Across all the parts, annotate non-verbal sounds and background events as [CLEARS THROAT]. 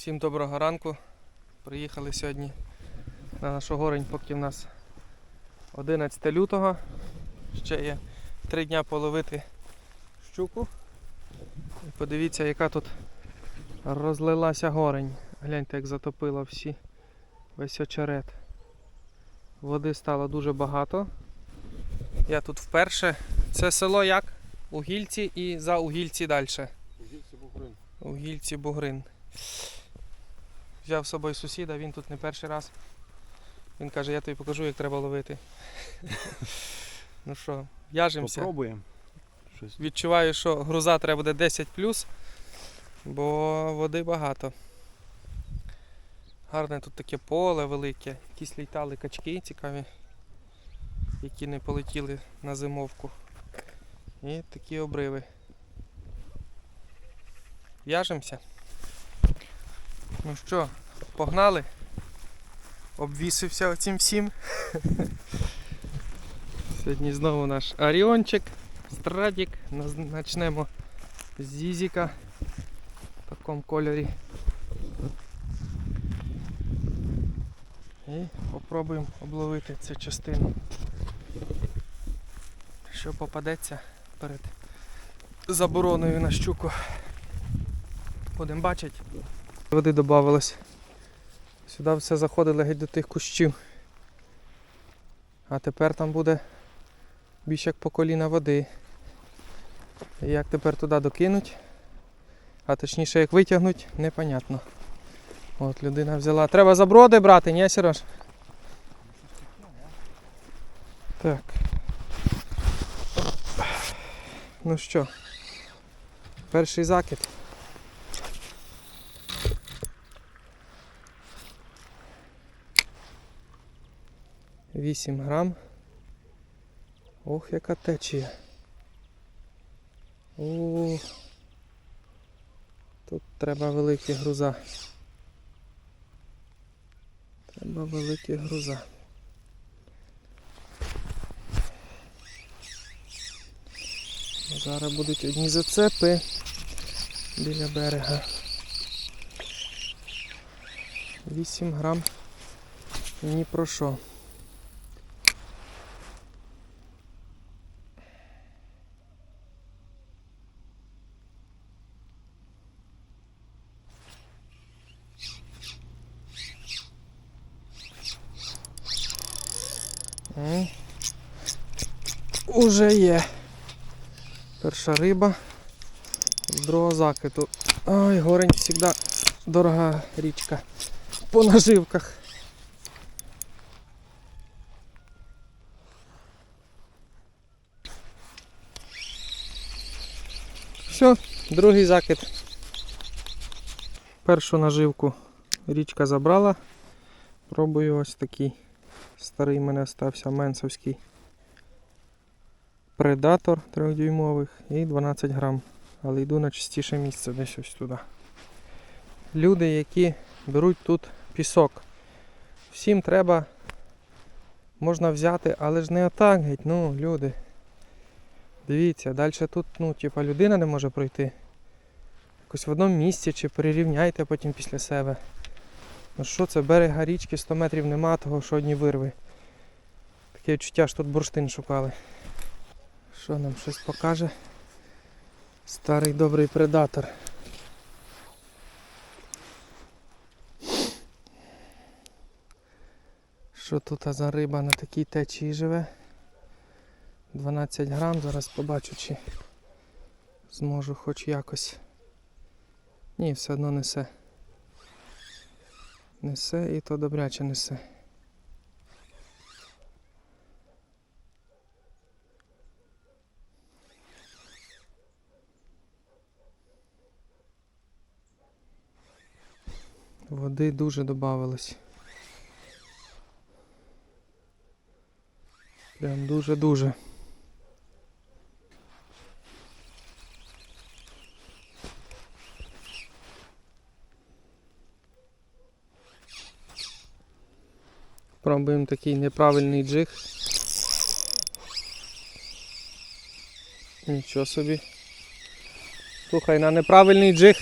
Всім доброго ранку. Приїхали сьогодні на нашу горень, поки в нас 11 лютого. Ще є 3 дня половити щуку. І подивіться, яка тут розлилася горень. Гляньте, як затопило всі весь очерет. Води стало дуже багато. Я тут вперше. Це село як? Угільці і за Угільці далі. Угільці Бугрин. Взяв з собою сусіда, він тут не перший раз. Він каже, я тобі покажу, як треба ловити. [LAUGHS] ну що, в'яжемося. Попробуємо. Щось. Відчуваю, що груза треба буде 10 бо води багато. Гарне тут таке поле велике. Якісь літали качки цікаві, які не полетіли на зимовку. І такі обриви. В'яжемося. Ну що, погнали? Обвісився оцим всім. Сьогодні знову наш Оріончик, Страдік. Начнемо з Зізіка в такому кольорі. І попробуємо обловити цю частину. Що попадеться перед забороною на щуку. Будемо бачити. Води додавалось. Сюди все заходило геть до тих кущів. А тепер там буде більш як по коліна води. Як тепер туди докинуть, а точніше як витягнуть, непонятно. От людина взяла. Треба заброди брати, ні, Сереж? Так. Ну що, перший закид. Вісім грам. Ох, яка течія. О, тут треба великі груза. Треба великі груза. Зараз будуть одні зацепи біля берега. 8 грам ні про що. Уже є. Перша риба з другого закиду. Ой, горень завжди дорога річка. По наживках. Все, другий закид. Першу наживку річка забрала. Пробую ось такий. Старий мене стався менсовський предатор 3-дюймових і 12 грам. Але йду на чистіше місце десь ось туди. Люди, які беруть тут пісок. Всім треба можна взяти, але ж не отак геть, ну, люди. Дивіться, далі тут, ну, типа, людина не може пройти. Якось в одному місці чи перерівняйте потім після себе. Ну що це, берега річки 100 метрів нема, того що одні вирви. Таке відчуття, що тут бурштин шукали. Що нам щось покаже? Старий добрий предатор. Що тут за риба на такій течії живе? 12 грам, зараз побачу, чи зможу хоч якось. Ні, все одно несе. Несе і то добряче несе. Води дуже додавалось. Прям дуже-дуже. Пробуємо такий неправильний джиг. Нічого собі. Слухай, на неправильний джиг.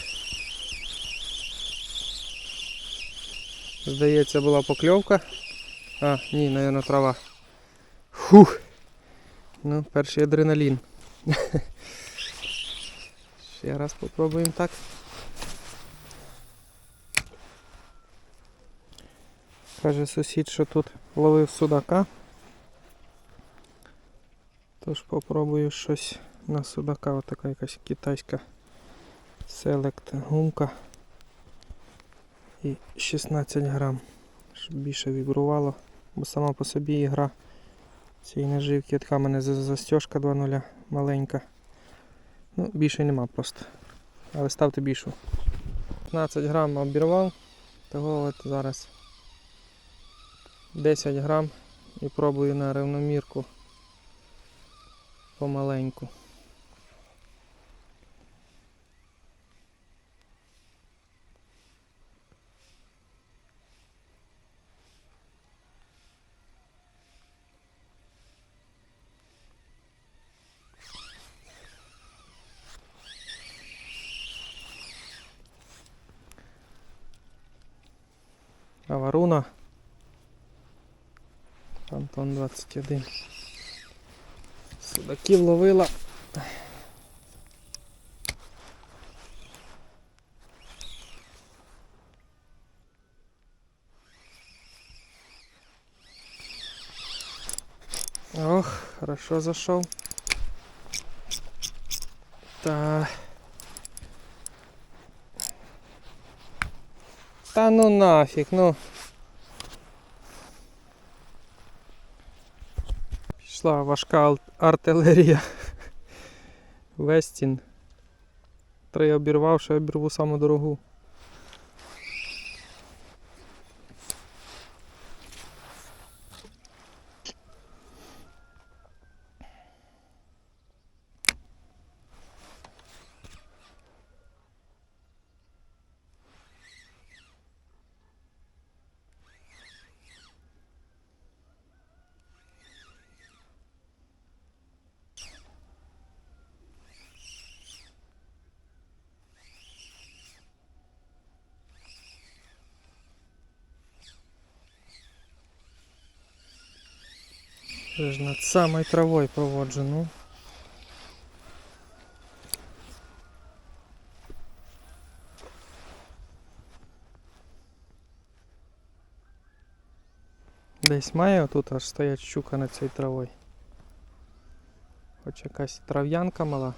Здається, була покльовка. А, ні, напевно, трава. Фух. Ну, перший адреналін. [LAUGHS] Ще раз попробуємо так. Каже сусід, що тут ловив судака. Тож попробую щось на судака. Отака якась китайська селект гумка. І 16 грам. Щоб більше вібрувало. Бо сама по собі ігра цієї наживки. Така мене за- застіжка 2.0 маленька. Ну, більше нема просто. Але ставте більшу. 15 грам обірвав. Того от зараз 10 грам і пробую на рівномірку помаленьку. Аваруна. Антон 21. Судаків ловила. Ох, хорошо зашел. Та. Та ну нафиг, ну. Пішла важка артилерія. [LAUGHS] Вестін. Три обірвавши, обірву саму дорогу. Вже ж над самою травою проводжу, ну. Десь має тут аж стоять щука над цією травою. Хоч якась трав'янка мала.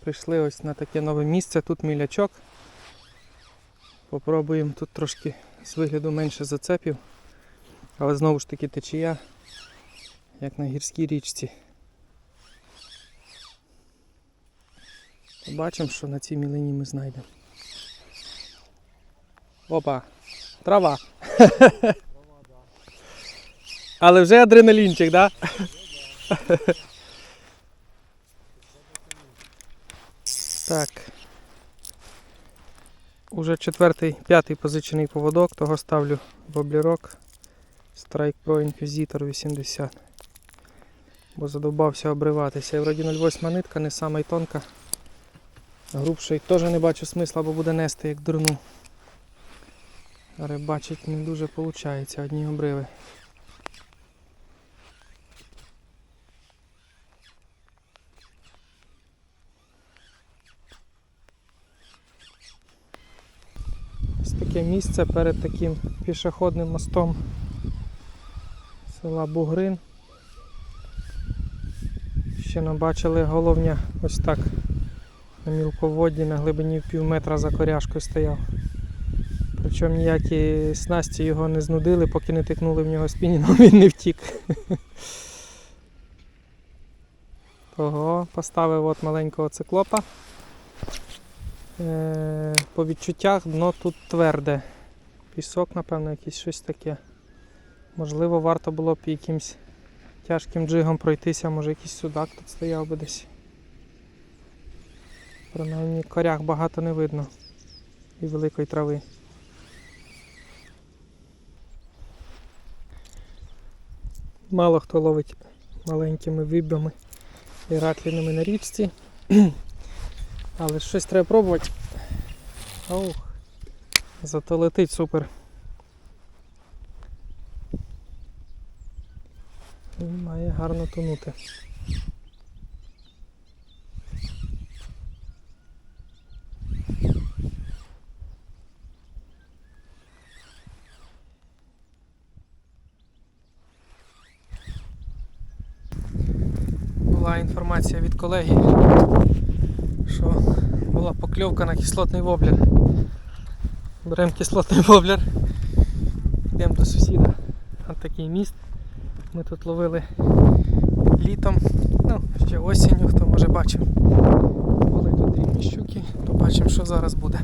Прийшли ось на таке нове місце, тут мілячок. Попробуємо тут трошки з вигляду менше зацепів. Але знову ж таки течія, як на гірській річці. Побачимо, що на цій мілині ми знайдемо. Опа, трава. Але вже адреналінчик, так? Да? Так. Уже четвертий, п'ятий позичений поводок, того ставлю в облірок. Strike Pro Inquisitor 80. Бо задовбався обриватися. І вроді 0,8 нитка, не сама й тонка. Грубший теж не бачу смисла, бо буде нести як дурну. Рибачить не дуже виходить, одні обриви. Ось таке місце перед таким пішохідним мостом села Бугрин. Ще нам бачили головня ось так на мілководді на глибині пів метра за коряшкою стояв. Причому ніякі снасті його не знудили, поки не тикнули в нього спінінгом, він не втік. Того поставив от маленького циклопа. Е, По відчуттях дно тут тверде. Пісок, напевно, якийсь щось таке. Можливо, варто було б якимсь тяжким джигом пройтися, може якийсь судак тут стояв би десь. Принаймні корях багато не видно і великої трави. Мало хто ловить маленькими вибами і раклінами на річці. Але щось треба пробувати. Ох. Зато летить супер. І має гарно тонути. Була інформація від колеги, що була покльовка на кислотний воблер. Беремо кислотний [LAUGHS] воблер, йдемо до сусіда. От такий міст. Ми тут ловили літом, ну, ще осінню, хто може бачив. Були тут дрібні щуки, побачимо, що зараз буде.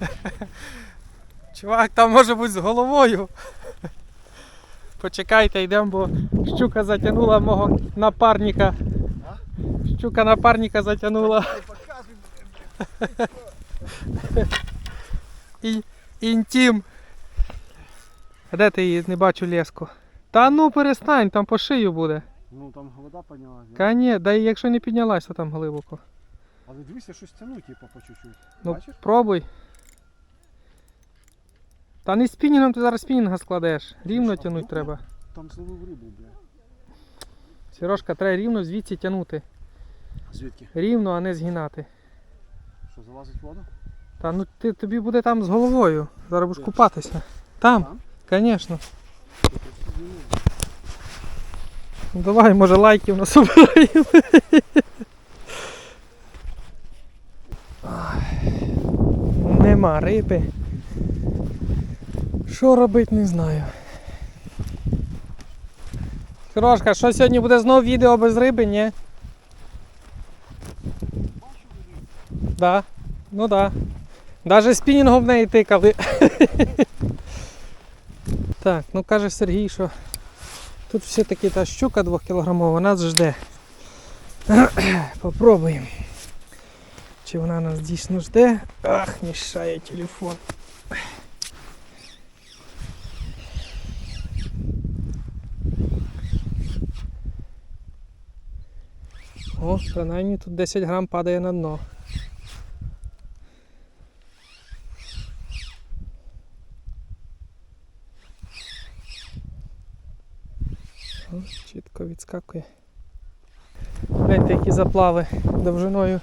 [LAUGHS] Чувак, там може бути з головою. [LAUGHS] Почекайте, йдемо, бо щука затягнула мого напарника. Щука напарника затягнула. [LAUGHS] Інтім. Де ти її не бачу леску? Та ну перестань, там по шию буде. Ну там вода піднялася. Ка ні, да і якщо не піднялась, то там глибоко. Але дивися, щось тянуть, типу, по чуть-чуть. Ну Бачиш? пробуй. Та не спінінгом ти зараз спінінга складеш. Рівно тягнути треба. Там зловив рибу, бля. Сірошка, треба рівно звідси тягнути. Звідки? Рівно, а не згинати. Що залазить в воду? Та ну ти, тобі буде там з головою. Зараз будеш купатися. Там, Там? звісно. Тут собі не- Ну, давай, може лайків насобираємо. Нема риби. Що робити, не знаю. Крошка, що сьогодні буде знов відео без риби, ні? Да. Ну да. Даже спінінгом в неї тикали. [LAUGHS] так, ну каже Сергій, що Тут все-таки та щука 2 кілограмова нас жде. [CLEARS THROAT] Попробуємо. Чи вона нас дійсно жде? Ах, мішає телефон. О, принаймні тут 10 грам падає на дно. Чітко відскакує. Гляньте, які заплави довжиною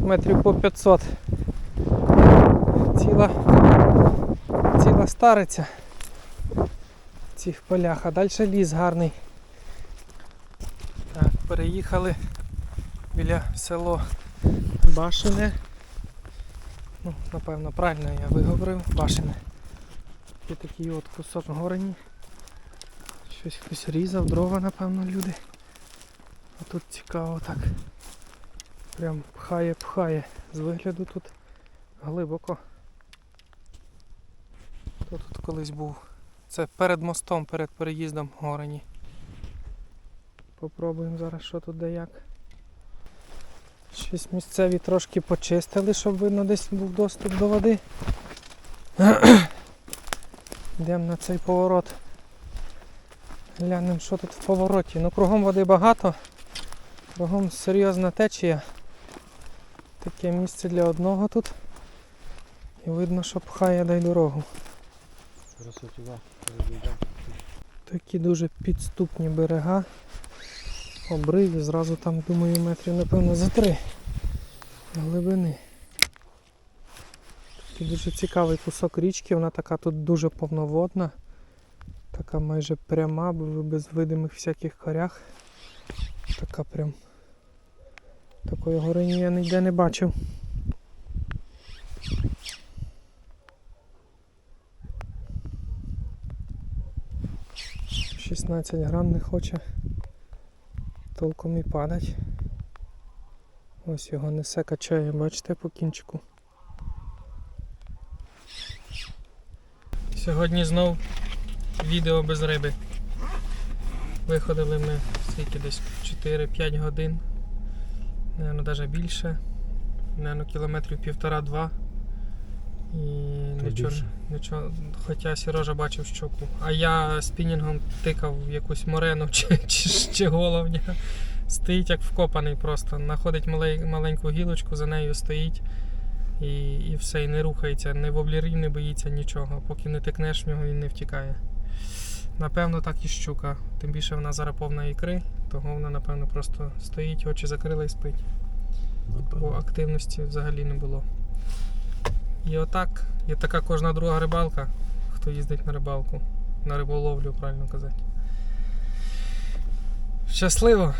метрів по 500. Ціла, ціла стариця в цих полях, а далі ліс гарний. Так, переїхали біля село Башине. Ну, напевно, правильно я виговорив, Башине. Є такий от кусок горені. Щось хтось різав, дрова, напевно, люди. А тут цікаво так. Прям пхає, пхає. З вигляду тут глибоко. Хто тут колись був? Це перед мостом, перед переїздом горені. Попробуємо зараз, що тут де як. Щось місцеві трошки почистили, щоб видно десь був доступ до води. [CLEARS THROAT] Йдемо на цей поворот. Глянемо, що тут в повороті. Ну, кругом води багато, кругом серйозна течія. Таке місце для одного тут. І видно, що пхає дай дорогу. Такі дуже підступні берега. Обрив і зразу там, думаю, метрів, напевно, за три глибини. Такий дуже цікавий кусок річки, вона така тут дуже повноводна. Така майже пряма, бо без видимих всяких корях. Така прям. Такої горині я ніде не бачив. Шістнадцять грам не хоче толком і падать. Ось його несе качає, бачите по кінчику. Сьогодні знов відео без риби. Виходили ми скільки десь 4-5 годин. Наверно, навіть більше. Наверно, кілометрів півтора-два. І нічого, нічого. Хоча Сірожа бачив щуку. А я спінінгом тикав в якусь морену чи, чи, чи головня. Стоїть як вкопаний просто. Находить малей, маленьку гілочку, за нею стоїть І, і все, і не рухається, не воблерів не боїться нічого. Поки не тикнеш в нього, він не втікає. Напевно, так і щука. Тим більше вона зараз повна ікри, того вона, напевно, просто стоїть, очі закрила і спить. Бо активності взагалі не було. І отак, є така кожна друга рибалка, хто їздить на рибалку, на риболовлю, правильно казати. Щасливо!